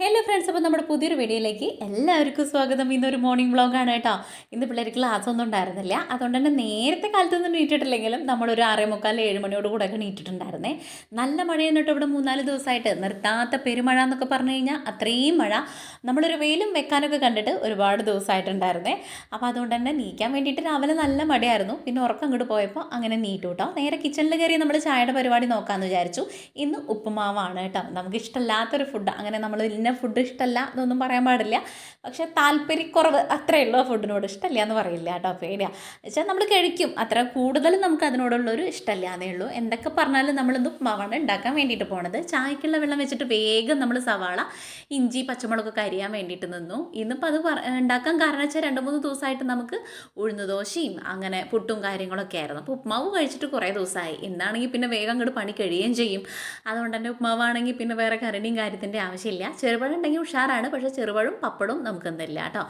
Hello friends അപ്പോൾ നമ്മുടെ പുതിയൊരു വീഡിയോയിലേക്ക് എല്ലാവർക്കും സ്വാഗതം. ഇന്നൊരു മോർണിംഗ് വ്ളോഗാണ് കേട്ടോ. ഇന്ന് പിള്ളേർക്ക് ക്ലാസ് ഒന്നും ഉണ്ടായിരുന്നില്ല. അതുകൊണ്ട് തന്നെ നേരത്തെ കാലത്തൊന്നും നീറ്റിട്ടില്ലെങ്കിലും നമ്മളൊരു ആറേ മുക്കാൽ ഏഴ് മണിയോട് ഒക്കെ നീറ്റിട്ടുണ്ടായിരുന്നേ. നല്ല മഴയാണ് കേട്ടോ ഇവിടെ മൂന്നാൽ ദിവസമായിട്ട്. നിർത്താത്ത പെരുമഴ എന്നൊക്കെ പറഞ്ഞു കഴിഞ്ഞാൽ അത്രയും മഴ. നമ്മളൊരു വെയിലും വെക്കാനൊക്കെ കണ്ടിട്ട് ഒരുപാട് ദിവസമായിട്ടുണ്ടായിരുന്നേ. അപ്പോൾ അതുകൊണ്ട് തന്നെ നീക്കാൻ വേണ്ടിയിട്ട് രാവിലെ നല്ല മഴയായിരുന്നു. പിന്നെ ഉറക്കം അങ്ങോട്ട് പോയപ്പോൾ അങ്ങനെ നീട്ടു കേട്ടോ. നേരെ കിച്ചണിൽ കയറി നമ്മൾ ചായയുടെ പരിപാടി നോക്കാമെന്ന് വിചാരിച്ചു. ഇന്ന് ഉപ്പുമാവാണ് കേട്ടോ. നമുക്ക് ഇഷ്ടമല്ലാത്തൊരു ഫുഡ് അങ്ങനെ നമ്മൾ ഇന്ന ഫുഡ് ഇഷ്ടമല്ല എന്നൊന്നും പറയാൻ പാടില്ല. പക്ഷേ താല്പര്യക്കുറവ് അത്രയേ ഉള്ളൂ ഫുഡിനോട് ഇഷ്ടമല്ല എന്ന് പറയില്ല കേട്ടോ പേടിയാ. വെച്ചാൽ നമ്മൾ കഴിക്കും. അത്ര കൂടുതലും നമുക്ക് അതിനോടുള്ളൊരു ഇഷ്ടമല്ല എന്നേ ഉള്ളൂ. എന്തൊക്കെ പറഞ്ഞാലും നമ്മളിന്ന് ഉപ്പുമാവാണ് ഉണ്ടാക്കാൻ വേണ്ടിയിട്ട് പോണത്. ചായക്കുള്ള വെള്ളം വെച്ചിട്ട് വേഗം നമ്മൾ സവാള ഇഞ്ചി പച്ചമുളകൊക്കെ അരിയാൻ വേണ്ടിയിട്ട് നിന്നു. ഇന്നിപ്പോൾ അത് ഉണ്ടാക്കാൻ കാരണം വെച്ചാൽ രണ്ട് മൂന്ന് ദിവസമായിട്ട് നമുക്ക് ഉഴുന്നുദോശയും അങ്ങനെ പുട്ടും കാര്യങ്ങളൊക്കെ ആയിരുന്നു. അപ്പോൾ ഉപ്മാവ് കഴിച്ചിട്ട് കുറേ ദിവസമായി. ഇന്നാണെങ്കിൽ പിന്നെ വേഗം അങ്ങോട്ട് പണി കഴിയുകയും ചെയ്യും. അതുകൊണ്ട് തന്നെ ഉപ്മാവാണെങ്കിൽ പിന്നെ വേറെ കരണിയും കാര്യത്തിന്റെ ആവശ്യമില്ല. ചെറുപഴം ഉണ്ടെങ്കിൽ ഉഷാറാണ് പക്ഷേ ചെറുപഴം പപ്പടവും എന്തല്ല കേട്ടോ.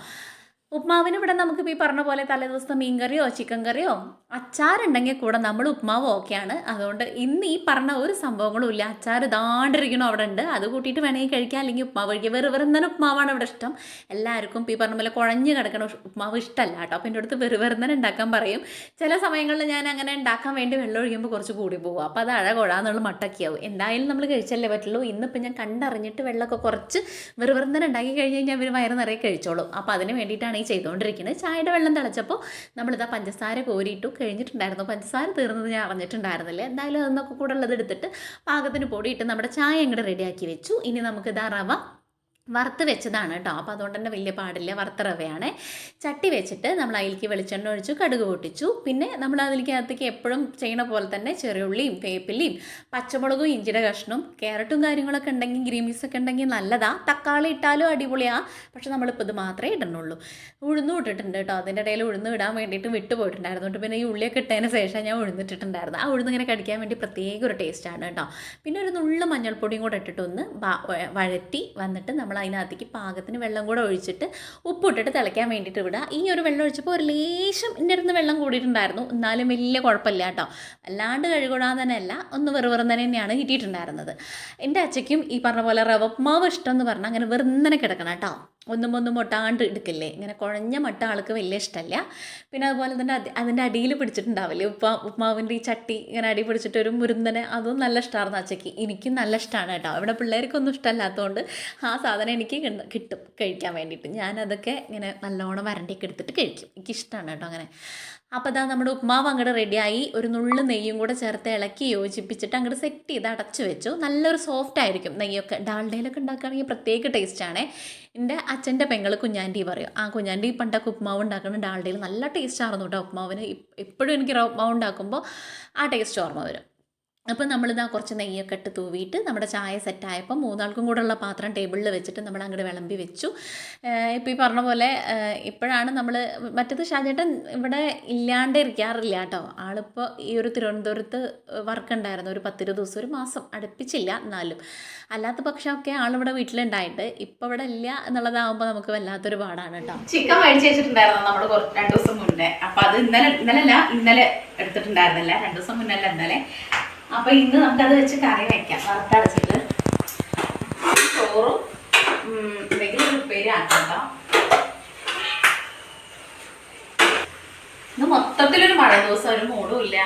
ഉപ്മാവിന് ഇവിടെ നമുക്കിപ്പോൾ ഈ പറഞ്ഞ പോലെ തലേദിവസത്തെ മീൻ കറിയോ ചിക്കൻ കറിയോ അച്ചാറുണ്ടെങ്കിൽ കൂടെ നമ്മൾ ഉപ്മാവ് ഓക്കെയാണ്. അതുകൊണ്ട് ഇന്ന് ഈ പറഞ്ഞ ഒരു സംഭവങ്ങളും ഇല്ല. അച്ചാർ ദാണ്ടിരിക്കണോ അവിടെ ഉണ്ട്. അത് കൂട്ടിയിട്ട് വേണമെങ്കിൽ കഴിക്കാം. അല്ലെങ്കിൽ ഉപ്മാവ് കഴിക്കുക വെറു വെറും തന്നെ ഉപ്മാവാണ് ഇവിടെ ഇഷ്ടം. എല്ലാവർക്കും ഈ പറഞ്ഞ പോലെ കുഴഞ്ഞ് കിടക്കണ ഉപ്മാവ് ഇഷ്ടമല്ല കേട്ടോ. അപ്പോൾ എന്റെ അടുത്ത് വെറു വെറുതെ ഉണ്ടാക്കാൻ പറയും. ചില സമയങ്ങളിൽ ഞാൻ അങ്ങനെ ഉണ്ടാക്കാൻ വേണ്ടി വെള്ളം ഒഴിക്കുമ്പോൾ കുറച്ച് കൂടി പോകും അപ്പോൾ അത് അഴകൊഴാന്നുള്ള മട്ടക്കിയാവും. എന്തായാലും നമ്മൾ കഴിച്ചല്ലേ പറ്റുള്ളൂ. ഇന്നിപ്പോൾ ഞാൻ കണ്ടറിഞ്ഞിട്ട് വെള്ളമൊക്കെ കുറച്ച് വെറു വെറുന്നനെ ഉണ്ടാക്കി കഴിഞ്ഞ് കഴിഞ്ഞാൽ അവർ വയറ് നിറയെ കഴിച്ചോളും. അപ്പോൾ അതിന് വേണ്ടിയിട്ടാണ് ചെയ്തുകൊണ്ടിരിക്കുന്നത് ചായയുടെ വെള്ളം തിളച്ചപ്പോൾ നമ്മളിതാ പഞ്ചസാര കോരിയിട്ടു കഴിഞ്ഞിട്ടുണ്ടായിരുന്നു. പഞ്ചസാര തീർന്നത് ഞാൻ അറിഞ്ഞിട്ടുണ്ടായിരുന്നില്ല. എന്തായാലും അതൊന്നൊക്കെ കൂടെ ഉള്ളത് എടുത്തിട്ട് പാകത്തിന് പൊടിയിട്ട് നമ്മുടെ ചായ അങ്ങോട്ട് റെഡിയാക്കി വെച്ചു. ഇനി നമുക്ക് ഇതാ റവ വറുത്ത് വെച്ചതാണ് കേട്ടോ അപ്പോൾ അതുകൊണ്ട് തന്നെ വലിയ പാടില്ല. വറുത്ത റവയാണ്. ചട്ടി വെച്ചിട്ട് നമ്മൾ അതിലേക്ക് വെളിച്ചെണ്ണ ഒഴിച്ചു കടുക് പൊട്ടിച്ചു. പിന്നെ നമ്മൾ അതിലേക്കകത്തേക്ക് എപ്പോഴും ചെയ്യണ പോലെ തന്നെ ചെറിയുള്ളിയും വേപ്പിലയും പച്ചമുളകും ഇഞ്ചിയുടെ കഷ്ണവും ക്യാരറ്റും കാര്യങ്ങളൊക്കെ ഉണ്ടെങ്കിൽ ഗ്രീൻ ഒക്കെ ഉണ്ടെങ്കിൽ നല്ലതാ. തക്കാളി ഇട്ടാലും അടിപൊളിയാണ് പക്ഷെ നമ്മളിപ്പോൾ ഇത് മാത്രമേ ഇടണുള്ളൂ. ഉഴുന്നും ഇട്ടിട്ടുണ്ട് കേട്ടോ അതിന്റെ ഇടയിൽ ഉഴുന്ന് ഇടാൻ വേണ്ടിയിട്ട് വിട്ടുപോയിട്ടുണ്ടായിരുന്നു പിന്നെ ഈ ഉള്ളിയൊക്കെ ഇട്ടതിന് ശേഷം ഞാൻ ഉഴുന്നിട്ടിട്ടുണ്ടായിരുന്നു. ആ ഉഴുന്ന് ഇങ്ങനെ കടിക്കാൻ വേണ്ടി പ്രത്യേക ഒരു ടേസ്റ്റാണ് കേട്ടോ പിന്നെ ഒരു നുള്ളു മഞ്ഞൾപ്പൊടിയും കൂടെ ഇട്ടിട്ടൊന്ന് വഴറ്റി വന്നിട്ട് നമ്മൾ അതിനകത്തേക്ക് പാകത്തിന് വെള്ളം കൂടെ ഒഴിച്ചിട്ട് ഉപ്പിട്ടിട്ട് തിളയ്ക്കാൻ വേണ്ടിയിട്ട് വിടുക ഈ ഒരു വെള്ളം ഒഴിച്ചപ്പോൾ ഒരു ലേശം എന്റെ അടുത്ത് വെള്ളം കൂടിയിട്ടുണ്ടായിരുന്നു. എന്നാലും വലിയ കുഴപ്പമില്ല കേട്ടോ. അല്ലാണ്ട് കഴുകൂടാൻ തന്നെ അല്ല ഒന്ന് വെറു വെറും തന്നെ തന്നെയാണ് കിട്ടിയിട്ടുണ്ടായിരുന്നത്. എന്റെ അച്ഛയ്ക്കും ഈ പറഞ്ഞ പോലെ റവ മാവ് ഇഷ്ടം എന്ന് പറഞ്ഞാൽ അങ്ങനെ വെറുന്നനെ കിടക്കണം കേട്ടോ. ഒന്നും ഒന്നും ഒട്ടാണ്ട് എടുക്കില്ലേ? ഇങ്ങനെ കുഴഞ്ഞ മട്ട ആൾക്ക് വലിയ ഇഷ്ടമല്ല പിന്നെ അതുപോലെ തന്നെ അത് അതിന്റെ അടിയിൽ പിടിച്ചിട്ടുണ്ടാവില്ലേ? ഉപ്പ ഉപ്മാവിന്റെ ഈ ചട്ടി ഇങ്ങനെ അടി പിടിച്ചിട്ട് ഒരു മുരുന്തനെ അതും നല്ല ഇഷ്ടമായിരുന്നു അച്ചയ്ക്ക്. എനിക്കും നല്ല ഇഷ്ടമാണ് കേട്ടോ. ഇവിടെ പിള്ളേർക്കൊന്നും ഇഷ്ടമല്ലാത്തതുകൊണ്ട് ആ സാധനം എനിക്ക് കിട്ടും കഴിക്കാൻ വേണ്ടിയിട്ട്. ഞാനതൊക്കെ ഇങ്ങനെ നല്ലോണം വരണ്ടിയൊക്കെ എടുത്തിട്ട് കഴിക്കും. എനിക്കിഷ്ടമാണ് കേട്ടോ അങ്ങനെ. അപ്പോൾ ഇതാ നമ്മുടെ ഉപ്മാവ് അങ്ങോട്ട് റെഡിയായി ഒരു നുള്ളു നെയ്യും കൂടെ ചേർത്ത് ഇളക്കി യോജിപ്പിച്ചിട്ട് അങ്ങോട്ട് സെറ്റ് ചെയ്ത് അടച്ചു വെച്ചു. നല്ലൊരു സോഫ്റ്റ് ആയിരിക്കും നെയ്യൊക്കെ. ഡാൽഡയിലൊക്കെ ഉണ്ടാക്കുകയാണെങ്കിൽ പ്രത്യേക ടേസ്റ്റാണ് എന്റെ അച്ഛന്റെ പെങ്ങൾ കുഞ്ഞാന്റി പറയും. ആ കുഞ്ഞാന്റി പണ്ടൊക്കെ ഉപ്മാവ് ഉണ്ടാക്കുന്ന ഡാൽഡയിൽ നല്ല ടേസ്റ്റ് ആയിരുന്നു കേട്ടോ ഉപ്മാവിന്. എപ്പോഴും എനിക്ക് ഉപ്മാവ് ഉണ്ടാക്കുമ്പോൾ ആ ടേസ്റ്റ് ഓർമ്മ വരും. അപ്പോൾ നമ്മളിതാ കുറച്ച് നെയ്യൊക്കെ ഇട്ട് തൂവിയിട്ട് നമ്മുടെ ചായ സെറ്റായപ്പോൾ മൂന്നാൾക്കും കൂടെ ഉള്ള പാത്രം ടേബിളിൽ വെച്ചിട്ട് നമ്മൾ അങ്ങോട്ട് വിളമ്പി വെച്ചു. ഇപ്പോൾ ഈ പറഞ്ഞ പോലെ ഇപ്പോഴാണ് നമ്മൾ മറ്റത് ഷാജേട്ടൻ ഇവിടെ ഇല്ലാണ്ട് ഇരിക്കാറില്ല കേട്ടോ. ആളിപ്പോൾ ഈ ഒരു തിരുവനന്തപുരത്ത് വർക്ക് ഉണ്ടായിരുന്നു ഒരു പത്തിരുപത് ദിവസം ഒരു മാസം അടുപ്പിച്ചില്ല എന്നാലും. അല്ലാത്ത പക്ഷമൊക്കെ ആളിവിടെ വീട്ടിലുണ്ടായിട്ട് ഇപ്പോൾ ഇവിടെ ഇല്ല എന്നുള്ളതാകുമ്പോൾ നമുക്ക് വല്ലാത്തൊരു പാടാണ് കേട്ടോ. ചിക്കൻ മേടിച്ച് വെച്ചിട്ടുണ്ടായിരുന്നു നമ്മൾ രണ്ട് ദിവസം മുന്നേ. അപ്പോൾ അത് ഇന്നലെ ഇന്നലെ ഇന്നലെ എടുത്തിട്ടുണ്ടായിരുന്നില്ല. രണ്ട് ദിവസം മുന്നല്ല ഇന്നലെ. അപ്പൊ ഇന്ന് നമുക്കത് വെച്ച് കറി വെക്കാം. വറുത്തടച്ചിട്ട് ചോറും എന്തെങ്കിലും ഒരു ഉപ്പേരി ആക്കണ്ടോ? ഇന്ന് മൊത്തത്തിലൊരു മഴ ദിവസം ഒരു മൂടും ഇല്ല.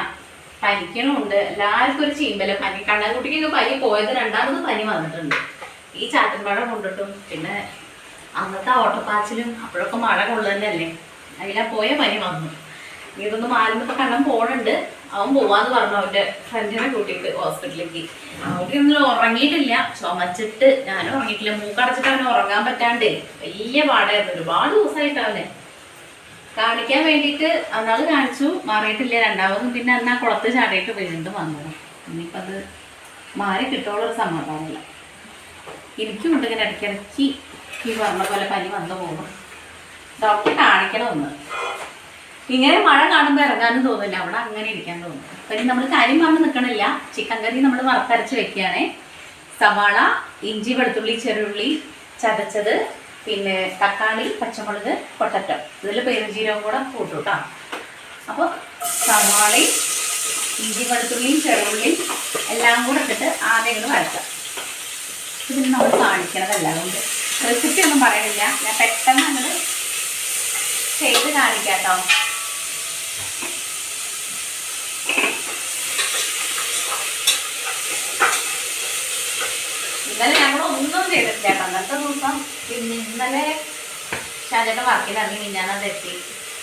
പനിക്കണമുണ്ട് എല്ലാവർക്കും ഒരു ചീമ്പല. പനി കണ്ണൻകുട്ടിക്കൊക്കെ പനി പോയത് രണ്ടാമത് പനി വന്നിട്ടുണ്ട്. ഈ ചാറ്റൻമഴ കൊണ്ടിട്ടും പിന്നെ അന്നത്തെ ഓട്ടപ്പാച്ചിലും അപ്പോഴൊക്കെ മഴ കൊള്ളുന്നതല്ലേ അതിലാ പോയ പനി വന്നു. ഇതൊന്നും ആരും ഇപ്പൊ കണ്ണം പോണുണ്ട്. അവൻ പോവാന്ന് പറഞ്ഞു അവന്റെ ഫ്രണ്ടിനെ കൂട്ടിയിട്ട് ഹോസ്പിറ്റലിലേക്ക് അവനൊന്നും ഉറങ്ങിയിട്ടില്ല. ചുമച്ചിട്ട് ഞാൻ ഉറങ്ങിയിട്ടില്ല. മൂക്കടച്ചിട്ട് അവന് ഉറങ്ങാൻ പറ്റാണ്ട് വലിയ പാടായിരുന്നു. ഒരുപാട് ദിവസമായിട്ട് കാണിക്കാൻ വേണ്ടിയിട്ട് അന്നാൾ കാണിച്ചു. മാറിയിട്ടില്ല. രണ്ടാമതും പിന്നെ അന്ന് കുളത്ത് ചാടിയിട്ട് വീണ്ടും വന്നത് ഇനിയിപ്പോൾ അത് മാറി കിട്ടുള്ളൊരു സമാധാനമില്ല. എനിക്കും ഉണ്ട് ഇങ്ങനെ ഇടയ്ക്കിടയ്ക്ക് ഈ പറഞ്ഞ പോലെ പനി വന്നു പോകും. ഡോക്ടറെ കാണിക്കണം ഒന്ന് ഇങ്ങനെ മഴ കാണുമ്പോൾ ഇറങ്ങാനും തോന്നില്ല അവിടെ അങ്ങനെ ഇരിക്കാൻ തോന്നും അപ്പം നമ്മൾ കാര്യം പറഞ്ഞ് നിൽക്കണില്ല ചിക്കൻ കറി നമ്മൾ വറുത്തരച്ച് വെക്കുകയാണേ. സവാള ഇഞ്ചി വെളുത്തുള്ളി ചെറുള്ളി ചതച്ചത് പിന്നെ തക്കാളി പച്ചമുളക് പൊട്ടറ്റോ. ഇതിൽ പെരുംജീരകം കൂടെ കൂട്ടും കേട്ടോ അപ്പോൾ സവാളയും ഇഞ്ചി വെളുത്തുള്ളിയും ചെറുള്ളിയും എല്ലാം കൂടെ ഇട്ടിട്ട് ആദ്യം ഇങ്ങോട്ട് വഴറ്റാം. ഇതിന് നമ്മൾ കാണിക്കണതല്ല അതുകൊണ്ട്. റെസിപ്പി ഒന്നും പറയണില്ല. ഞാൻ പെട്ടെന്ന് അങ്ങോട്ട് ചെയ്ത് കാണിക്കാം കേട്ടോ ഇന്നലെ ഞങ്ങൾ ഒന്നും ചെയ്തിട്ടില്ല കേട്ടോ. അന്നത്തെ ദിവസം പിന്നെ ഇന്നലെ ഷാജേട്ടൻ വർക്കിനിറങ്ങി മിന്നാനത് എത്തി.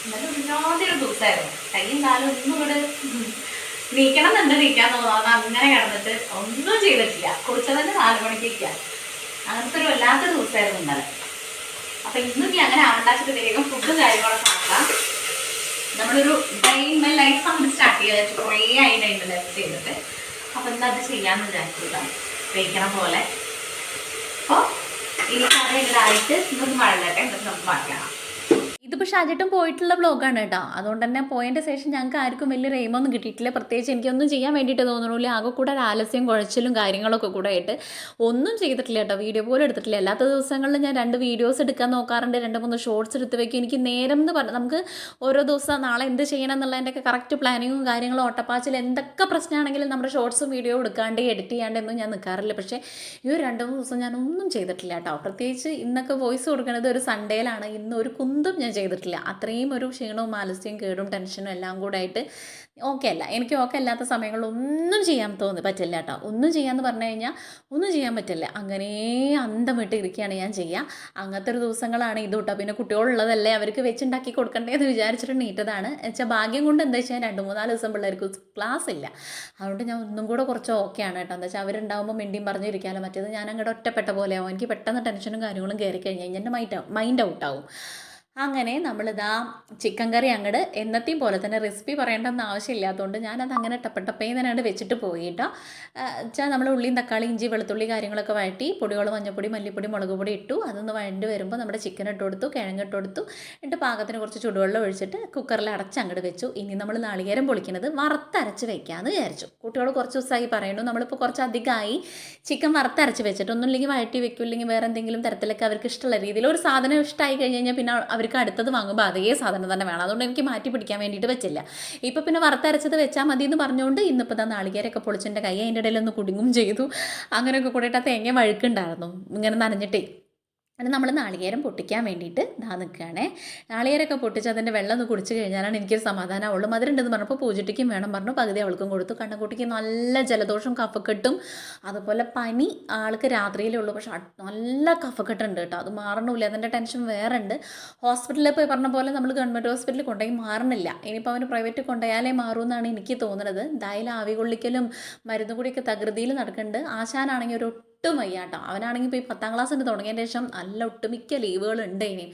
ഇന്നലെ ഒരുമാതിരി ദിവസമായിരുന്നു കയ്യും കാലും ഒന്നും ഇവിടെ നീക്കണം എന്നുണ്ട് നീക്കാൻ തോന്നുന്നു. അങ്ങനെ കിടന്നിട്ട് ഒന്നും ചെയ്തിട്ടില്ല. കുളിച്ചതന്നെ നാല് മണിക്ക് ഇരിക്കുക അങ്ങനത്തെ ഒരു വല്ലാത്ത ദിവസമായിരുന്നു ഇന്നലെ. അപ്പൊ ഇന്നും നീ അങ്ങനെ ആവണ്ടാച്ചിട്ട് വേഗം ഫുഡും കാര്യങ്ങളൊക്കെ ആക്കാം. നമ്മളൊരു ഡൈ മൈ ലൈഫ് നമ്മൾ സ്റ്റാർട്ട് ചെയ്ത് കുറേ ആയി ലൈഫ് ചെയ്തിട്ട്. അപ്പൊ എന്താ അത് ചെയ്യാമെന്ന് വിചാരിച്ചിട്ടാണ് വേവിക്കണ പോലെ. അപ്പോൾ ഇനി കറി ഇതായിട്ട് ഇന്നൊന്ന് മഴലട്ടെ എന്നിട്ട് നമുക്ക് മാറ്റാം ഇതിപ്പോൾ ഷാജേട്ടൻ പോയിട്ടുള്ള ബ്ലോഗാണ് കേട്ടോ അതുകൊണ്ട് തന്നെ പോയതിന്റെ ശേഷം ഞങ്ങൾക്ക് ആർക്കും വലിയ റെയിമൊന്നും കിട്ടിയിട്ടില്ല. പ്രത്യേകിച്ച് എനിക്കൊന്നും ചെയ്യാൻ വേണ്ടിയിട്ട് തോന്നണില്ല. ആകെ കൂടെ ആലസ്യം കുഴച്ചിലും കാര്യങ്ങളൊക്കെ കൂടെ ആയിട്ട് ഒന്നും ചെയ്തിട്ടില്ല കേട്ടോ വീഡിയോ പോലും എടുത്തിട്ടില്ല. അല്ലാത്ത ദിവസങ്ങളിൽ ഞാൻ രണ്ട് വീഡിയോസ് എടുക്കാൻ നോക്കാറുണ്ട്. രണ്ട് മൂന്ന് ഷോർട്സ് എടുത്ത് വെക്കും. എനിക്ക് നേരം എന്ന് പറഞ്ഞാൽ നമുക്ക് ഓരോ ദിവസം നാളെ എന്ത് ചെയ്യണം എന്നുള്ളതിന്റെയൊക്കെ കറക്റ്റ് പ്ലാനിങ്ങും കാര്യങ്ങളും ഓട്ടപ്പാച്ചിൽ എന്തൊക്കെ പ്രശ്നമാണെങ്കിലും നമ്മുടെ ഷോർട്സും വീഡിയോ എടുക്കാണ്ട് എഡിറ്റ് ചെയ്യാണ്ടൊന്നും ഞാൻ നിൽക്കാറില്ല പക്ഷേ ഈ ഒരു രണ്ട് മൂന്ന് ദിവസം ഞാൻ ഒന്നും ചെയ്തിട്ടില്ല കേട്ടോ പ്രത്യേകിച്ച് ഇന്നൊക്കെ വോയിസ് കൊടുക്കുന്നത് ഒരു സൺഡേയിലാണ് ഇന്ന് ഒരു കുന്തും ഞാൻ ചെയ്തിട്ടില്ല. അത്രയും ഒരു ക്ഷീണവും ആലസ്യവും കേടും ടെൻഷനും എല്ലാം കൂടെ ആയിട്ട് ഓക്കെ അല്ല. എനിക്ക് ഓക്കെ അല്ലാത്ത സമയങ്ങളിൽ ഒന്നും ചെയ്യാൻ തോന്നി പറ്റില്ല കേട്ടോ ഒന്നും ചെയ്യാമെന്ന് പറഞ്ഞു കഴിഞ്ഞാൽ ഒന്നും ചെയ്യാൻ പറ്റില്ല. അങ്ങനെ അന്തം വിട്ട് ഇരിക്കുകയാണ് ഞാൻ ചെയ്യുക അങ്ങനത്തെ ഒരു ദിവസങ്ങളാണ് ഇത് കേട്ടോ പിന്നെ കുട്ടികളുള്ളതല്ലേ അവർക്ക് വെച്ചുണ്ടാക്കി കൊടുക്കണ്ടേ എന്ന് വിചാരിച്ചിട്ട് നീറ്റതാണ്. വെച്ചാൽ ഭാഗ്യം കൊണ്ട് എന്താ വെച്ചാൽ രണ്ട് മൂന്നാൽ ദിവസം പിള്ളേർക്ക് ക്ലാസ് ഇല്ല. അതുകൊണ്ട് ഞാൻ ഒന്നും കൂടെ കുറച്ച് ഓക്കെയാണ് കേട്ടോ എന്താ വെച്ചാൽ അവരുണ്ടാകുമ്പോൾ മിണ്ടിയും പറഞ്ഞിരിക്കാമല്ലോ മറ്റേത് ഞാൻ അങ്ങോട്ട് ഒറ്റപ്പെട്ട പോലെയാവും എനിക്ക് പെട്ടെന്ന് ടെൻഷനും കാര്യങ്ങളും കയറി കഴിഞ്ഞ് കഴിഞ്ഞാൽ എന്റെ മൈൻഡ് മൈൻഡ് ഔട്ടാവും അങ്ങനെ നമ്മളിതാ ചിക്കൻ കറി അങ്ങട് എന്നത്തെയും പോലെ തന്നെ റെസിപ്പി പറയേണ്ടെന്ന് ആവശ്യമില്ലാത്തതുകൊണ്ട് ഞാനത് അങ്ങനെ ടപ്പട്ടപ്പേ തന്നെ വെച്ചിട്ട് പോയിട്ടോ. വെച്ചാൽ നമ്മൾ ഉള്ളിയും തക്കാളി ഇഞ്ചി വെളുത്തുള്ളി കാര്യങ്ങളൊക്കെ വഴറ്റി പൊടികൾ മഞ്ഞപ്പൊടി മല്ലിപ്പൊടി മുളക് പൊടി ഇട്ടു. അതൊന്ന് വഴണ്ടി വരുമ്പോൾ നമ്മുടെ ചിക്കൻ ഇട്ട് കൊടുത്തു കിഴങ്ങ് ഇട്ട് കൊടുത്തു. എന്നിട്ട് പാകത്തിന് കുറച്ച് ചൂടുവെള്ളം ഒഴിച്ചിട്ട് കുക്കറിൽ അടച്ച് അങ്ങോട്ട് വെച്ചു. ഇനി നമ്മൾ നാളികേരം പൊളിക്കുന്നത് വറുത്തരച്ച് വെക്കാമെന്ന് വിചാരിച്ചു. കുട്ടികൾ കുറച്ച് ദിവസമായി പറയുന്നു. നമ്മളിപ്പോൾ കുറച്ച് അധികമായി ചിക്കൻ വറുത്തരച്ച് വെച്ചിട്ട് ഒന്നുമില്ലെങ്കിൽ വഴറ്റി വെക്കും ഇല്ലെങ്കിൽ വേറെ എന്തെങ്കിലും തരത്തിലൊക്കെ അവർക്ക് ഇഷ്ടമുള്ള രീതിയിൽ ഒരു സാധനം ഇഷ്ടമായി കഴിഞ്ഞ് കഴിഞ്ഞാൽ പിന്നെ അവർക്ക് അടുത്തത് വാങ്ങുമ്പോൾ അതേ സാധനം തന്നെ വേണം. അതുകൊണ്ട് എനിക്ക് മാറ്റി പിടിക്കാൻ വേണ്ടിയിട്ട് വെച്ചില്ല. ഇപ്പോൾ പിന്നെ വറുത്തരച്ചത് വെച്ചാൽ മതി എന്ന് പറഞ്ഞുകൊണ്ട് ഇന്നിപ്പോൾ തന്നെ നാളികേരൊക്കെ പൊളിച്ചെന്റെ കൈ അതിന്റെ ഇടയിലൊന്ന് കുടുങ്ങും ചെയ്തു. അങ്ങനെയൊക്കെ കൂടിയിട്ട് ആ തേങ്ങ വഴുക്കുണ്ടായിരുന്നു. ഇങ്ങനെ നനഞ്ഞിട്ടേ. അത് നമ്മൾ നാളികേരം പൊട്ടിക്കാൻ വേണ്ടിയിട്ട് ഇതാ നിൽക്കുകയാണേ നാളികേരമൊക്കെ പൊട്ടിച്ച് അതിന്റെ വെള്ളം ഒന്ന് കുടിച്ച് കഴിഞ്ഞാലാണ് എനിക്കൊരു സമാധാനമുള്ളൂ മധുരമുണ്ടെന്ന് പറഞ്ഞപ്പോൾ പൂജട്ടിക്കും വേണം പറഞ്ഞു. പകുതി അവൾക്കും കൊടുത്തു. കണ്ണക്കുട്ടിക്ക് നല്ല ജലദോഷം കഫക്കെട്ടും അതുപോലെ പനി ആൾക്ക് രാത്രിയിലേ ഉള്ളൂ. പക്ഷെ നല്ല കഫക്കെട്ടുണ്ട് കേട്ടോ. അത് മാറണില്ല അതിന്റെ ടെൻഷൻ വേറെ ഉണ്ട് ഹോസ്പിറ്റലിൽ പോയി പറഞ്ഞ പോലെ നമ്മൾ ഗവൺമെന്റ് ഹോസ്പിറ്റലിൽ കൊണ്ടുപോയി മാറണില്ല. ഇനിയിപ്പോൾ അവന് പ്രൈവറ്റ് കൊണ്ടുപോയാലേ മാറൂ എന്നാണ് എനിക്ക് തോന്നുന്നത് എന്തായാലും ആവി കൊള്ളിക്കലും മരുന്ന് കൂടിയൊക്കെ തകൃതിയിൽ നടക്കുന്നുണ്ട്. ആശാനാണെങ്കിൽ ഒരു ഒട്ടും വയ്യ കേട്ടോ. അവനാണെങ്കിൽ ഇപ്പോൾ ഈ പത്താം ക്ലാസ്സിന് തുടങ്ങിയതിന് ശേഷം നല്ല ഒട്ടുമിക്ക ലീവുകൾ ഉണ്ട് ഇനി.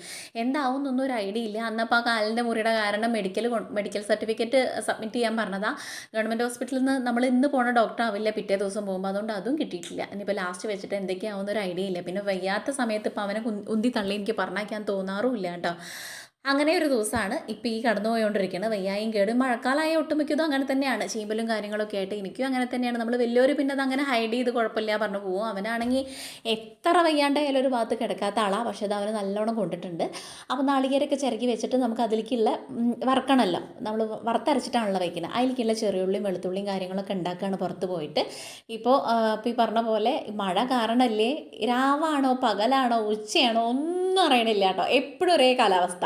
എന്താവും എന്നൊന്നും ഒരു ഐഡിയ ഇല്ല. അന്നപ്പോൾ ആ കാലിന്റെ മുറിയുടെ കാരണം മെഡിക്കൽ മെഡിക്കൽ സർട്ടിഫിക്കറ്റ് സബ്മിറ്റ് ചെയ്യാൻ പറഞ്ഞതാ. ഗവൺമെന്റ് ഹോസ്പിറ്റലിൽ നിന്ന് നമ്മൾ ഇന്ന് പോണ ഡോക്ടർ ആവില്ല പിറ്റേ ദിവസം പോകുമ്പോൾ അതുകൊണ്ട് അതും കിട്ടിയിട്ടില്ല. ഇനിയിപ്പോൾ ലാസ്റ്റ് വെച്ചിട്ട് എന്തൊക്കെയാവുന്ന ഒരു ഐഡിയ ഇല്ല. പിന്നെ വയ്യാത്ത സമയത്ത് ഇപ്പോൾ അവനെ ഉന്തി തള്ളി എനിക്ക് പറഞ്ഞയക്കാൻ തോന്നാറുമില്ല കേട്ടോ. അങ്ങനെ ഒരു ദിവസമാണ് ഇപ്പോൾ ഈ കടന്നു പോയോണ്ടിരിക്കുന്നത് വയ്യായും കേടും മഴക്കാലമായ ഒട്ടുമിക്കതും അങ്ങനെ തന്നെയാണ്. ചീമ്പലും കാര്യങ്ങളൊക്കെ ആയിട്ട് എനിക്കും അങ്ങനെ തന്നെയാണ്. നമ്മൾ വലിയൊരു പിന്നെ അത് അങ്ങനെ ഹൈഡ് ചെയ്ത് കുഴപ്പമില്ല പറഞ്ഞു പോകും അവനാണെങ്കിൽ എത്ര വയ്യാണ്ടായാലും ഒരു ഭാഗത്ത് കിടക്കാത്ത ആളാണ് പക്ഷേ അത് അവന് നല്ലോണം കൊണ്ടിട്ടുണ്ട്. അപ്പോൾ നാളികേരൊക്കെ ചിരകി വെച്ചിട്ട് നമുക്ക് അതിലേക്കുള്ള വറക്കണമല്ലോ നമ്മൾ വറുത്തരച്ചിട്ടാണല്ലോ വയ്ക്കുന്നത് അതിലേക്കുള്ള ചെറിയുള്ളിയും വെളുത്തുള്ളിയും കാര്യങ്ങളൊക്കെ ഉണ്ടാക്കുകയാണ് പുറത്ത് പോയിട്ട്. ഇപ്പോൾ ഇപ്പോൾ ഈ പറഞ്ഞ പോലെ മഴ കാരണമല്ലേ രാവാണോ പകലാണോ ഉച്ചയാണോ ഒന്നും അറിയണില്ല കേട്ടോ. എപ്പോഴും ഒരേ കാലാവസ്ഥ.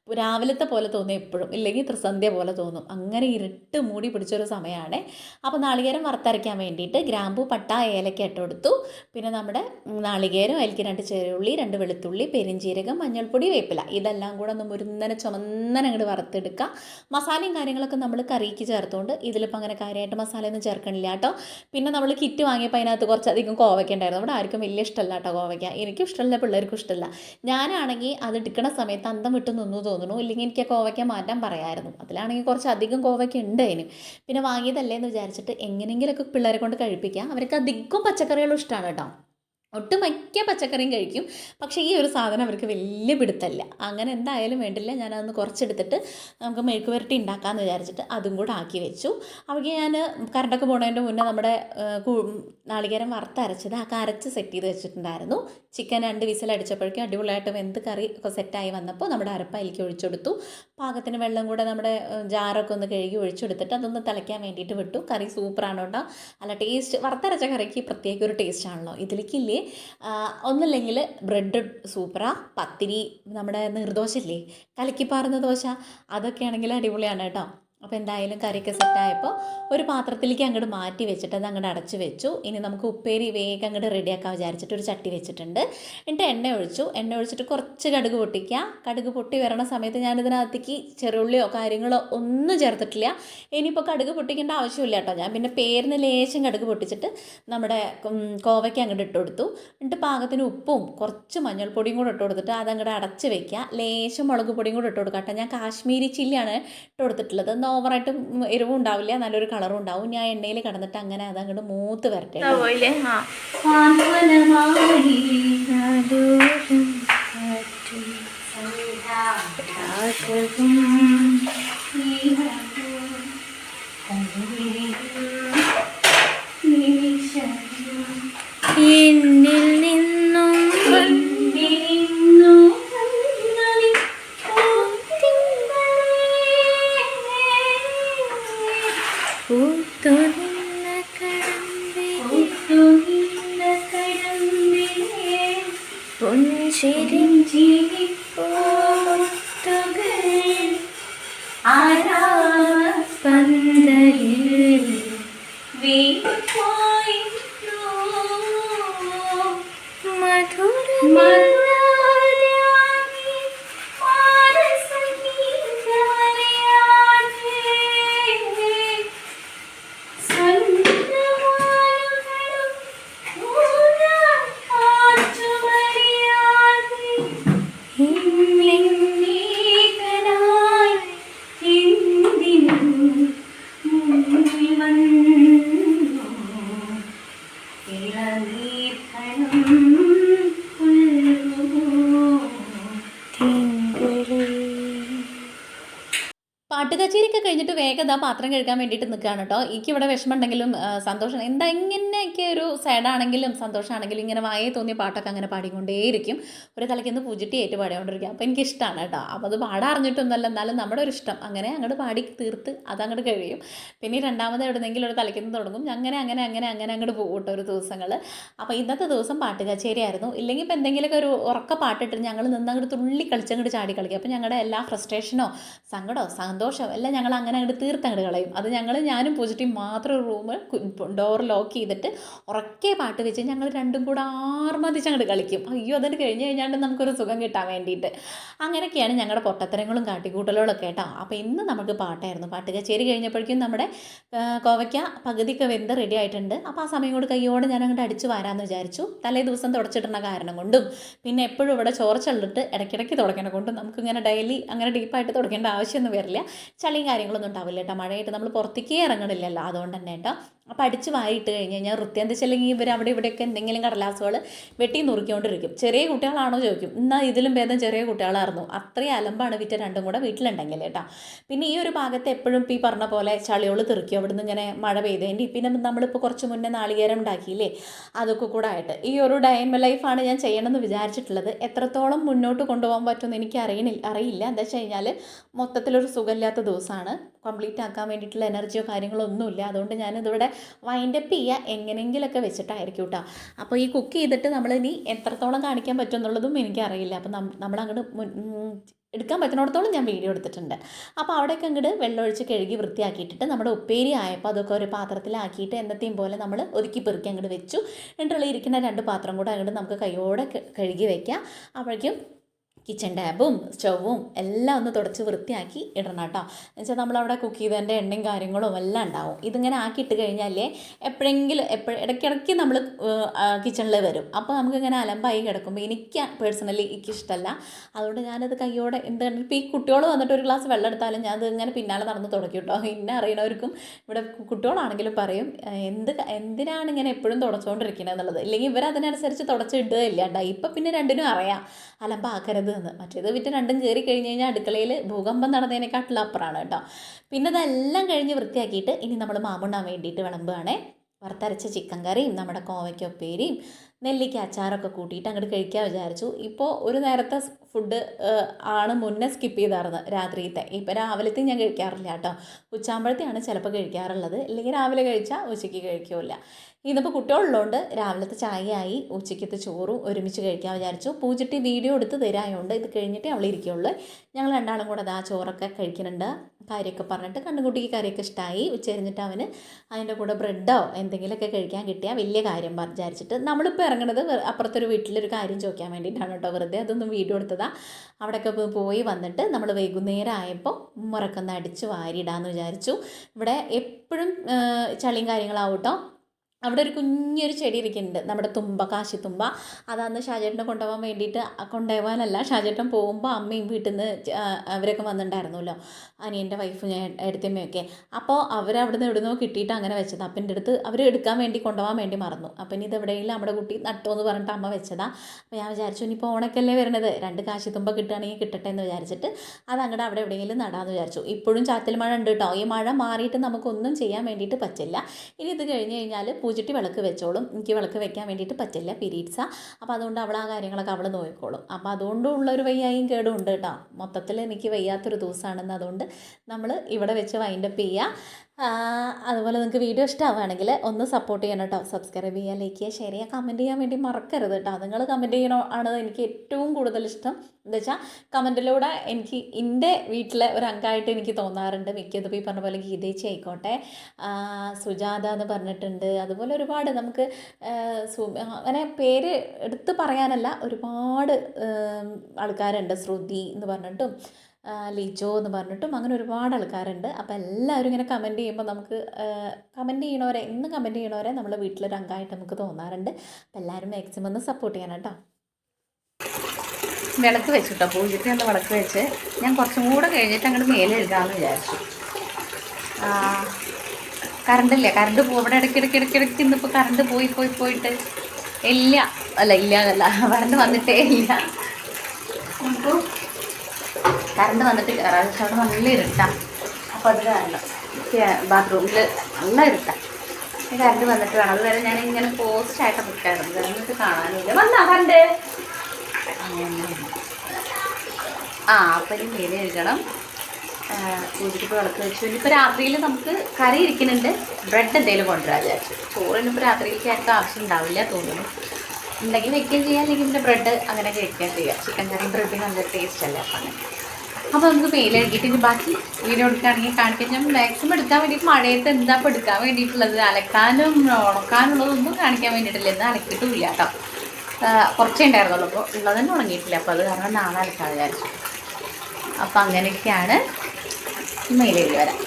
രാവിലത്തെ പോലെ തോന്നും എപ്പോഴും. ഇല്ലെങ്കിൽ ത്രിസന്ധ്യ പോലെ തോന്നും. അങ്ങനെ ഇരുട്ട് മൂടി പിടിച്ചൊരു സമയമാണ് അപ്പോൾ നാളികേരം വറുത്തരയ്ക്കാൻ വേണ്ടിയിട്ട് ഗ്രാമ്പു പട്ട ഏലക്ക ഇട്ട് കൊടുത്തു. പിന്നെ നമ്മുടെ നാളികേരം അതിലേക്ക് രണ്ട് ചെറുള്ളി രണ്ട് വെളുത്തുള്ളി പെരിഞ്ചീരകം മഞ്ഞൾപ്പൊടി വേപ്പില. ഇതെല്ലാം കൂടെ ഒന്ന് മുരുന്നനെ ചുമന്നനെ അങ്ങോട്ട് വറുത്തെടുക്കുക മസാലയും കാര്യങ്ങളൊക്കെ നമ്മൾ കറിക്ക് ചേർത്തുകൊണ്ട് ഇതിലിപ്പോൾ അങ്ങനെ കാര്യമായിട്ട് മസാലയൊന്നും ചേർക്കണില്ല കേട്ടോ. പിന്നെ നമ്മൾ കിറ്റ് വാങ്ങിയപ്പോൾ അതിനകത്ത് കുറച്ചധികം കോവയ്ക്ക ഉണ്ടായിരുന്നു. അവിടെ ആർക്കും വലിയ ഇഷ്ടമല്ല കേട്ടോ കോവയ്ക്ക. എനിക്കും ഇഷ്ടമല്ല പിള്ളേർക്കും ഇഷ്ടമല്ല. ഞാനാണെങ്കിൽ അത് എടുക്കണ സമയത്ത് അന്തം വിട്ട് നിന്നു തോന്നുന്നു. ഇല്ലെങ്കിൽ എനിക്ക് കോവയ്ക്ക മാറ്റാൻ പറയായിരുന്നു. അതിലാണെങ്കിൽ കുറച്ച് അധികം കോവയ്ക്ക ഉണ്ട് അതിന്. പിന്നെ വാങ്ങിയതല്ലേ എന്ന് വിചാരിച്ചിട്ട് എങ്ങനെയെങ്കിലുമൊക്കെ പിള്ളേരെ കൊണ്ട് കഴിപ്പിക്കാം. അവർക്ക് അധികം പച്ചക്കറികളും ഇഷ്ടമാണ് കേട്ടോ. ഒട്ടുമിക്ക പച്ചക്കറിയും കഴിക്കും. പക്ഷേ ഈ ഒരു സാധനം അവർക്ക് വലിയ പിടുത്തല്ല അങ്ങനെ എന്തായാലും വേണ്ടില്ല. ഞാനതൊന്ന് കുറച്ചെടുത്തിട്ട് നമുക്ക് മെഴുക്ക് പുരട്ടി ഉണ്ടാക്കാമെന്ന് വിചാരിച്ചിട്ട് അതും കൂടെ ആക്കി വെച്ചു. അവർക്ക് ഞാൻ കറണ്ടൊക്കെ പോണതിന്റെ മുന്നേ നമ്മുടെ നാളികേരം വറുത്തരച്ചത് ആ കരച്ച് സെറ്റ് ചെയ്ത് വെച്ചിട്ടുണ്ടായിരുന്നു. ചിക്കൻ രണ്ട് വിസിലടിച്ചപ്പോഴേക്കും അടിപൊളിയായിട്ട് വെന്ത് കറി ഒക്കെ സെറ്റായി വന്നപ്പോൾ നമ്മുടെ അരപ്പ അതിലേക്ക് ഒഴിച്ചെടുത്തു പാകത്തിന് വെള്ളം കൂടെ നമ്മുടെ ജാറൊക്കെ ഒന്ന് കഴുകി ഒഴിച്ചെടുത്തിട്ട് അതൊന്ന് തിളയ്ക്കാൻ വേണ്ടിയിട്ട് വിട്ടു. കറി സൂപ്പറാണ് കേട്ടോ അല്ല ടേസ്റ്റ് വറുത്തരച്ച കറിക്ക് പ്രത്യേക ഒരു ടേസ്റ്റ് ആണല്ലോ. ഇതിലേക്കില്ലേ ഒന്നുമില്ലെങ്കിൽ ബ്രെഡ് സൂപ്പറാ. പത്തിരി നമ്മുടെ നീർദോശ ഇല്ലേ കലക്കിപ്പാറുന്ന ദോശ. അതൊക്കെ ആണെങ്കിൽ അടിപൊളിയാണ് കേട്ടോ. അപ്പോൾ എന്തായാലും കറിയൊക്കെ സെറ്റായപ്പോൾ ഒരു പാത്രത്തിലേക്ക് അങ്ങോട്ട് മാറ്റി വെച്ചിട്ട് അത് അങ്ങോട്ട് അടച്ചു വെച്ചു. ഇനി നമുക്ക് ഉപ്പേരി വേഗം അങ്ങോട്ട് റെഡിയാക്കാൻ വിചാരിച്ചിട്ട് ഒരു ചട്ടി വെച്ചിട്ടുണ്ട്. എന്നിട്ട് എണ്ണ ഒഴിച്ചു. എണ്ണ ഒഴിച്ചിട്ട് കുറച്ച് കടുക് പൊട്ടിക്കുക. കടുക് പൊട്ടി വരണ സമയത്ത് ഞാനിതിനകത്തേക്ക് ചെറുള്ളിയോ കാര്യങ്ങളോ ഒന്നും ചേർത്തിട്ടില്ല. ഇനിയിപ്പോൾ കടുക് പൊട്ടിക്കേണ്ട ആവശ്യമില്ല കേട്ടോ. ഞാൻ പിന്നെ പേരിന് ലേശം കടുക് പൊട്ടിച്ചിട്ട് നമ്മുടെ കോവയ്ക്ക് അങ്ങോട്ട് ഇട്ട് കൊടുത്തു. എന്നിട്ട് പാകത്തിന് ഉപ്പും കുറച്ച് മഞ്ഞൾപ്പൊടിയും കൂടെ ഇട്ട് കൊടുത്തിട്ട് അതങ്ങോട്ട് അടച്ച് വെക്കുക. ലേശം മുളക് പൊടിയും കൂടെ ഇട്ട് കൊടുക്കാം കേട്ടോ. ഞാൻ കാശ്മീരി ചില്ലിയാണ് ഇട്ട് കൊടുത്തിട്ടുള്ളത്. ഓവറായിട്ട് എരിവും ഉണ്ടാവില്ല നല്ലൊരു കളറും ഉണ്ടാവും ഞാൻ എണ്ണയിൽ കടന്നിട്ട് അങ്ങനെ അത് അങ്ങോട്ട് മൂത്ത് വരട്ടെ. കേട്ടോ. Chile. ഇതാ പാത്രം കഴുകാൻ വേണ്ടിയിട്ട് നിൽക്കുകയാണ് കേട്ടോ എനിക്ക് ഇവിടെ വിഷമമുണ്ടെങ്കിലും സന്തോഷം. എന്താ ഇങ്ങനെയൊക്കെ ഒരു സാഡാണെങ്കിലും സന്തോഷമാണെങ്കിലും ഇങ്ങനെ വായേ തോന്നിയ പാട്ടൊക്കെ അങ്ങനെ പാടിക്കൊണ്ടേയിരിക്കും. ഒരു തലയ്ക്ക് പൂജിട്ടി ഏറ്റ് പാടിക്കൊണ്ടിരിക്കുക അപ്പോൾ എനിക്കിഷ്ടമാണ് കേട്ടോ അപ്പോൾ അത് പാടാറിഞ്ഞിട്ടൊന്നുമല്ല എന്നാലും നമ്മുടെ ഒരു ഇഷ്ടം. അങ്ങനെ അങ്ങോട്ട് പാടി തീർത്ത് അതങ്ങോട്ട് കഴിയും. പിന്നെ രണ്ടാമത് എവിടെന്നെങ്കിലും ഒരു തലയ്ക്ക് തുടങ്ങും. അങ്ങനെ അങ്ങനെ അങ്ങനെ അങ്ങനെ അങ്ങോട്ട് പോകും കേട്ടോ ഒരു ദിവസങ്ങൾ അപ്പോൾ ഇന്നത്തെ ദിവസം പാട്ട് കച്ചേരി ആയിരുന്നു. ഇല്ലെങ്കിൽ ഇപ്പോൾ എന്തെങ്കിലുമൊക്കെ ഒരു ഉറക്ക പാട്ടിട്ട് ഞങ്ങൾ നിന്ന് അങ്ങോട്ട് തുള്ളി കളിച്ചങ്ങോട്ട് ചാടി കളിക്കും. അപ്പോൾ ഞങ്ങളുടെ എല്ലാ ഫ്രസ്ട്രേഷനോ സങ്കടമോ സന്തോഷമോ എല്ലാം ഞങ്ങൾ അങ്ങനെ അങ്ങോട്ട് തീർത്തങ്ങോട്ട് കളയും. അത് ഞങ്ങൾ ഞാനും പോസിറ്റീവ് മാത്രം റൂം ഡോർ ലോക്ക് ചെയ്തിട്ട് ഉറക്കെ പാട്ട് വെച്ച് ഞങ്ങൾ രണ്ടും കൂടെ ആർമതിച്ച് അങ്ങോട്ട് കളിക്കും. അയ്യോ അതിന് കഴിഞ്ഞ് കഴിഞ്ഞാണ്ട് നമുക്കൊരു സുഖം കിട്ടാൻ വേണ്ടിയിട്ട്. അങ്ങനെയൊക്കെയാണ് ഞങ്ങളുടെ പൊട്ടത്തരങ്ങളും കാട്ടിക്കൂട്ടലുകളൊക്കെ കേട്ടോ. അപ്പോൾ ഇന്ന് നമുക്ക് പാട്ടായിരുന്നു. പാട്ട് കച്ചേരി കഴിഞ്ഞപ്പോഴേക്കും നമ്മുടെ കോവയ്ക്ക പകുതിയൊക്കെ വെന്ത് റെഡി ആയിട്ടുണ്ട്. അപ്പോൾ ആ സമയം കൂടെ കയ്യോടെ ഞാൻ അങ്ങോട്ട് അടിച്ച് വരാമെന്ന് വിചാരിച്ചു. തലേ ദിവസം തുടച്ചിട്ടുന്ന കാരണം കൊണ്ടും പിന്നെ എപ്പോഴും ഇവിടെ ചോർച്ചുള്ളിട്ട് ഇടയ്ക്കിടയ്ക്ക് തുടക്കണ കൊണ്ടും നമുക്കിങ്ങനെ ഡെയിലി അങ്ങനെ ഡീപ്പായിട്ട് തുടക്കേണ്ട ആവശ്യമൊന്നും വരില്ല. ചളിയും കാര്യങ്ങളൊന്നും ഉണ്ടാവില്ല കേട്ടോ. മഴയായിട്ട് നമ്മൾ പുറത്തേക്കേ ഇറങ്ങണില്ലല്ലോ. അതുകൊണ്ട് തന്നെ കേട്ടോ. അപ്പോൾ അടിച്ച് വായിട്ട് കഴിഞ്ഞ് കഴിഞ്ഞാൽ വൃത്തി എന്താ വെച്ചില്ലെങ്കിൽ ഇവർ അവിടെ ഇവിടെയൊക്കെ എന്തെങ്കിലും കടലാസുകൾ വെട്ടി നുറുക്കിക്കൊണ്ടിരിക്കും. ചെറിയ കുട്ടികളാണോ ചോദിക്കും. എന്നാൽ ഇതിലും ഭേദം ചെറിയ കുട്ടികളായിരുന്നു. അത്രയും അലമ്പാണ് വിറ്റ രണ്ടും കൂടെ വീട്ടിലുണ്ടെങ്കിൽ കേട്ടോ. പിന്നെ ഈ ഒരു ഭാഗത്ത് എപ്പോഴും ഈ പറഞ്ഞ പോലെ ചളിയോൾ തെറിക്കും. അവിടെ നിന്ന് ഇങ്ങനെ മഴ പെയ്തതിന്റെ പിന്നെ നമ്മളിപ്പോൾ കുറച്ച് മുന്നേ നാളികേരം ഉണ്ടാക്കിയില്ലേ? അതൊക്കെ കൂടെ ആയിട്ട്. ഈ ഒരു ഡൈമ ലൈഫാണ് ഞാൻ ചെയ്യണമെന്ന് വിചാരിച്ചിട്ടുള്ളത്. എത്രത്തോളം മുന്നോട്ട് കൊണ്ടുപോകാൻ പറ്റുമെന്ന് എനിക്ക് അറിയണില്ല അറിയില്ല. എന്താ വെച്ച് കഴിഞ്ഞാൽ മൊത്തത്തിലൊരു സുഖമില്ലാത്ത ദിവസമാണ്. കംപ്ലീറ്റ് ആക്കാൻ വേണ്ടിയിട്ടുള്ള എനർജിയോ കാര്യങ്ങളോ ഒന്നുമില്ല. അതുകൊണ്ട് ഞാനിതിവിടെ വൈൻഡപ്പ് ചെയ്യുക എങ്ങനെയെങ്കിലൊക്കെ വെച്ചിട്ടായിരിക്കും കേട്ടോ അപ്പോൾ ഈ കുക്ക് ചെയ്തിട്ട് നമ്മൾ ഇനി എത്രത്തോളം കാണിക്കാൻ പറ്റും എന്നുള്ളതും എനിക്കറിയില്ല അപ്പോൾ നമ്മൾ അങ്ങോട്ട് എടുക്കാൻ പറ്റുന്നിടത്തോളം ഞാൻ വീഡിയോ എടുത്തിട്ടുണ്ട്. അപ്പോൾ അവിടെയൊക്കെ അങ്ങോട്ട് വെള്ളമൊഴിച്ച് കഴുകി വൃത്തിയാക്കിയിട്ടിട്ട് നമ്മുടെ ഉപ്പേരി ആയപ്പോൾ അതൊക്കെ ഒരു പാത്രത്തിലാക്കിയിട്ട് എന്നത്തെയും പോലെ നമ്മൾ ഒതുക്കി പെറുക്കി അങ്ങോട്ട് വെച്ചു. എന്നിട്ടുള്ള ഇരിക്കുന്ന രണ്ട് പാത്രം കൂടെ അങ്ങോട്ട് നമുക്ക് കൈയോടെ കഴുകി വയ്ക്കാം അപ്പോഴേക്കും കിച്ചൺ ടാബും സ്റ്റൗവും എല്ലാം ഒന്ന് തുടച്ച് വൃത്തിയാക്കി ഇടണം കേട്ടോ എന്നുവെച്ചാൽ നമ്മളവിടെ കുക്ക് ചെയ്തതിന്റെ എണ്ണയും കാര്യങ്ങളും എല്ലാം ഉണ്ടാവും. ഇതിങ്ങനെ ആക്കിയിട്ട് കഴിഞ്ഞാലേ എപ്പോഴെങ്കിലും എപ്പോഴും ഇടയ്ക്കിടയ്ക്ക് നമ്മൾ കിച്ചണിൽ വരും. അപ്പോൾ നമുക്കിങ്ങനെ അലമ്പായി കിടക്കുമ്പോൾ എനിക്ക് പേഴ്സണലി എനിക്ക് ഇഷ്ടമല്ല അതുകൊണ്ട് ഞാനത് കയ്യോടെ എന്ത് കണ്ടിട്ട് ഇപ്പോൾ ഈ കുട്ടികൾ വന്നിട്ട് ഒരു ഗ്ലാസ് വെള്ളം എടുത്താലും ഞാൻ ഇങ്ങനെ പിന്നാലെ നടന്ന് തുടക്കി കേട്ടോ എന്നെ അറിയണവർക്കും ഇവിടെ കുട്ടികളാണെങ്കിലും പറയും എന്ത് എന്തിനാണ് ഇങ്ങനെ എപ്പോഴും തുടച്ചുകൊണ്ടിരിക്കുന്നത് എന്നുള്ളത്? ഇല്ലെങ്കിൽ ഇവരതിനനുസരിച്ച് തുടച്ചിടുകയില്ല കേട്ടോ പിന്നെ രണ്ടിനും അറിയാം. അലമ്പാക്കരുത് എന്ന്. മറ്റേത് വിറ്റ് രണ്ടും കയറി കഴിഞ്ഞ് കഴിഞ്ഞാൽ അടുക്കളയിൽ ഭൂകമ്പം നടന്നതിനെക്കാട്ടിലും അപ്പുറമാണ് കേട്ടോ. പിന്നെ ഇതെല്ലാം കഴിഞ്ഞ് വൃത്തിയാക്കിയിട്ട് ഇനി നമ്മൾ മാമുണ്ണാൻ വേണ്ടിയിട്ട് വിളമ്പുകയാണേ വറുത്തരച്ച ചിക്കൻ കറിയും നമ്മുടെ കോവയ്ക്ക ഉപ്പേരിയും നെല്ലിക്ക അച്ചാറൊക്കെ കൂട്ടിയിട്ട് അങ്ങോട്ട് കഴിക്കാൻ വിചാരിച്ചു. ഇപ്പോൾ ഒരു നേരത്തെ ഫുഡ് ആണ് മുന്നേ സ്കിപ്പ് ചെയ്തായിരുന്നത് രാത്രിയിലത്തെ. ഇപ്പോൾ രാവിലത്തെ ഞാൻ കഴിക്കാറില്ല കേട്ടോ. ഉച്ചാമ്പഴത്തെയാണ് ചിലപ്പോൾ കഴിക്കാറുള്ളത്. അല്ലെങ്കിൽ രാവിലെ കഴിച്ചാൽ ഉച്ചയ്ക്ക് കഴിക്കില്ല. ഇന്നിപ്പോൾ കുട്ടികളുള്ളതുകൊണ്ട് രാവിലത്തെ ചായയായി ഉച്ചയ്ക്കത്തെ ചോറും ഒരുമിച്ച് കഴിക്കാൻ വിചാരിച്ചു. പൂജിട്ടി വീഡിയോ എടുത്ത് തരായതുകൊണ്ട് ഇത് കഴിഞ്ഞിട്ടേ അവൾ ഇരിക്കുള്ളൂ. ഞങ്ങൾ രണ്ടാളും കൂടെ അത് ആ ചോറൊക്കെ കഴിക്കുന്നുണ്ട്. കാര്യമൊക്കെ പറഞ്ഞിട്ട് കണ്ണുകുട്ടിക്ക് കറിയൊക്കെ ഇഷ്ടമായി ഉച്ചരിഞ്ഞിട്ട് അവന് അതിന്റെ കൂടെ ബ്രെഡോ എന്തെങ്കിലുമൊക്കെ കഴിക്കാൻ കിട്ടിയാൽ വലിയ കാര്യം വിചാരിച്ചിട്ട് നമ്മളിപ്പോൾ ഇറങ്ങുന്നത് വെ- അപ്പുറത്തൊരു വീട്ടിലൊരു കാര്യം ചോദിക്കാൻ വേണ്ടിയിട്ടാണ് കേട്ടോ. വെറുതെ അതൊന്നും വീഡിയോ എടുത്തതാ. അവിടെയൊക്കെ പോയി വന്നിട്ട് നമ്മൾ വൈകുന്നേരം ആയപ്പോൾ മുറക്കൊന്ന് അടിച്ച് വാരിയിടാമെന്ന് വിചാരിച്ചു. ഇവിടെ എപ്പോഴും ചളിയും കാര്യങ്ങളാവും കേട്ടോ. അവിടെ ഒരു കുഞ്ഞൊരു ചെടി ഇരിക്കുന്നുണ്ട്. നമ്മുടെ തുമ്പ കാശിത്തുമ്പ അതന്ന് ഷാജേട്ടനെ കൊണ്ടുപോകാൻ വേണ്ടിയിട്ട് കൊണ്ടുപോകാനല്ല ഷാജേട്ടൻ പോകുമ്പോൾ അമ്മയും വീട്ടിൽ നിന്ന് അവരൊക്കെ വന്നിട്ടുണ്ടായിരുന്നല്ലോ. അനിയന്റെ വൈഫും ഞാൻ എടുത്തമ്മയൊക്കെ അപ്പോൾ അവരവിടെ നിന്ന് എവിടുന്നോ കിട്ടിയിട്ട് അങ്ങനെ വെച്ചതാണ് അപ്പം എന്റെ അടുത്ത് അവർ എടുക്കാൻ വേണ്ടി കൊണ്ടുപോകാൻ വേണ്ടി മറന്നു. അപ്പം ഇനി ഇതെവിടെയെങ്കിലും നമ്മുടെ കുട്ടി നട്ടോ എന്ന് പറഞ്ഞിട്ട് അമ്മ വെച്ചതാണ് അപ്പോൾ ഞാൻ വിചാരിച്ചു ഇനിയിപ്പോൾ ഓണക്കല്ലേ വരണത്. രണ്ട് കാശി കാശിത്തുമ്പ കിട്ടുകയാണെങ്കിൽ കിട്ടട്ടെ എന്ന് വിചാരിച്ചിട്ട് അത് അങ്ങോട്ട് അവിടെ എവിടെയെങ്കിലും നടാമെന്ന് വിചാരിച്ചു. ഇപ്പോഴും ചാത്തൽ മഴ ഉണ്ട് കേട്ടോ ഈ മഴ മാറിയിട്ട് നമുക്കൊന്നും ചെയ്യാൻ വേണ്ടിയിട്ട് പറ്റില്ല. ഇനി ഇത് കഴിഞ്ഞ് കഴിഞ്ഞാൽ പൂച്ചിട്ടി വിളക്ക് വെച്ചോളും. എനിക്ക് വിളക്ക് വെക്കാൻ വേണ്ടിയിട്ട് പറ്റില്ല പീരീഡ്സാ. അപ്പോൾ അതുകൊണ്ട് അവൾ ആ കാര്യങ്ങളൊക്കെ അവൾ നോക്കിക്കോളും. അപ്പോൾ അതുകൊണ്ടുള്ള ഒരു വയ്യായും കേടും ഉണ്ട് കേട്ടോ മൊത്തത്തിൽ എനിക്ക് വയ്യാത്തൊരു ദിവസമാണെന്ന് അതുകൊണ്ട് നമ്മൾ ഇവിടെ വെച്ച് വൈൻഡപ്പ് ചെയ്യുക അതുപോലെ നിങ്ങൾക്ക് വീഡിയോ ഇഷ്ടമാവുകയാണെങ്കിൽ ഒന്ന് സപ്പോർട്ട് ചെയ്യണം കേട്ടോ സബ്സ്ക്രൈബ് ചെയ്യുക ലൈക്ക് ചെയ്യുക ഷെയർ ചെയ്യുക കമന്റ് ചെയ്യാൻ വേണ്ടി മറക്കരുത് കേട്ടോ നിങ്ങൾ കമന്റ് ചെയ്യണോ ആണ് എനിക്ക് ഏറ്റവും കൂടുതൽ ഇഷ്ടം. എന്താ വെച്ചാൽ കമന്റിലൂടെ എനിക്ക് എന്റെ വീട്ടിലെ ഒരു അംഗമായിട്ട് എനിക്ക് തോന്നാറുണ്ട്. മിക്കതും ഈ പറഞ്ഞ പോലെ ഗീതേച്ചി ആയിക്കോട്ടെ സുജാത എന്ന് പറഞ്ഞിട്ടുണ്ട്. അതുപോലെ ഒരുപാട് നമുക്ക് അങ്ങനെ പേര് എടുത്ത് പറയാനല്ല ഒരുപാട് ആൾക്കാരുണ്ട്. ശ്രുതി എന്ന് പറഞ്ഞിട്ടും ലിജോ എന്ന് പറഞ്ഞിട്ടും അങ്ങനെ ഒരുപാട് ആൾക്കാരുണ്ട്. അപ്പോൾ എല്ലാവരും ഇങ്ങനെ കമന്റ് ചെയ്യുമ്പോൾ നമുക്ക് കമന്റ് ചെയ്യണവരെ ഇന്ന് കമന്റ് ചെയ്യണവരെ നമ്മളെ വീട്ടിൽ അംഗമായിട്ട് നമുക്ക് തോന്നാറുണ്ട്. അപ്പോൾ എല്ലാവരും മാക്സിമം ഒന്ന് സപ്പോർട്ട് ചെയ്യണം കേട്ടോ. വിളക്ക് വെച്ചു കേട്ടോ ഒന്ന് വിളക്ക് വെച്ച്. ഞാൻ കുറച്ചും കൂടെ കഴിഞ്ഞിട്ട് അങ്ങോട്ട് മേലെ എഴുതാമെന്ന് വിചാരിച്ചു. കറണ്ടില്ല കറണ്ട് പോകും ഇവിടെ ഇടയ്ക്ക് ഇടയ്ക്ക് ഇടയ്ക്ക് ഇടയ്ക്ക് ഇന്നിപ്പോൾ കറണ്ട് പോയി പോയി പോയിട്ട് ഇല്ല. അല്ല ഇല്ല എന്നല്ല. കറണ്ട് വന്നിട്ടേ ഇല്ല. കറണ്ട് വന്നിട്ട് കയറാം. അവിടെ നല്ല ഇരുട്ടാണ് അപ്പോൾ അത് കാരണം ബാത്റൂമിൽ നല്ല ഇരുട്ടാണ് കറണ്ട് വന്നിട്ട് വേണം. അതുവരെ ഞാൻ ഇങ്ങനെ പോസ്റ്റായിട്ട് നിൽക്കാറുണ്ട് എന്നിട്ട് കാണാനില്ല. വന്നാ കണ്ട് ആ അപ്പം ഇനി മീൻ എഴുതണം. കൂട്ടിട്ട് വിളക്ക് വെച്ചു. ഇനിയിപ്പോൾ രാത്രിയിൽ നമുക്ക് കറി ഇരിക്കുന്നുണ്ട്. ബ്രെഡ് എന്തെങ്കിലും കൊണ്ടുവരാൻ വിചാരിച്ചു. ചോറിനിപ്പോൾ രാത്രിയിലേക്ക് ആർക്കും ആവശ്യം ഉണ്ടാവില്ല തോന്നുന്നു. ഉണ്ടെങ്കിൽ വെക്കുകയും ചെയ്യാം. അല്ലെങ്കിൽ പിന്നെ ബ്രെഡ് അങ്ങനെ കഴിക്കുകയും ചെയ്യാം. ചിക്കൻ കറി ബ്രെഡ് നല്ല ടേസ്റ്റ് അല്ലേ? അപ്പം അങ്ങനെ. അപ്പോൾ നമുക്ക് എഴുതിയിട്ട് ഇനി ബാക്കി വീഡിയോ എടുക്കുകയാണെങ്കിൽ കാണിക്കാൻ ഞാൻ മാക്സിമം എടുക്കാൻ വേണ്ടിയിട്ട് മഴയത്ത് എന്താ ഇപ്പോൾ എടുക്കാൻ വേണ്ടിയിട്ടുള്ളത്? അലക്കാനും ഉണക്കാനുള്ളതൊന്നും കാണിക്കാൻ വേണ്ടിയിട്ടില്ല? ഇന്ന് അലക്കിയിട്ടുമില്ല കേട്ടോ. കുറച്ചേ ഉണ്ടായിരുന്നുള്ളൂ. അപ്പോൾ ഉള്ളത് തന്നെ ഉണങ്ങിയിട്ടില്ല. അപ്പോൾ അത് കാരണം നാളെ അലക്കാൻ വിചാരിച്ചു. അപ്പോൾ അങ്ങനെയൊക്കെയാണ് എഴുതി വരാം.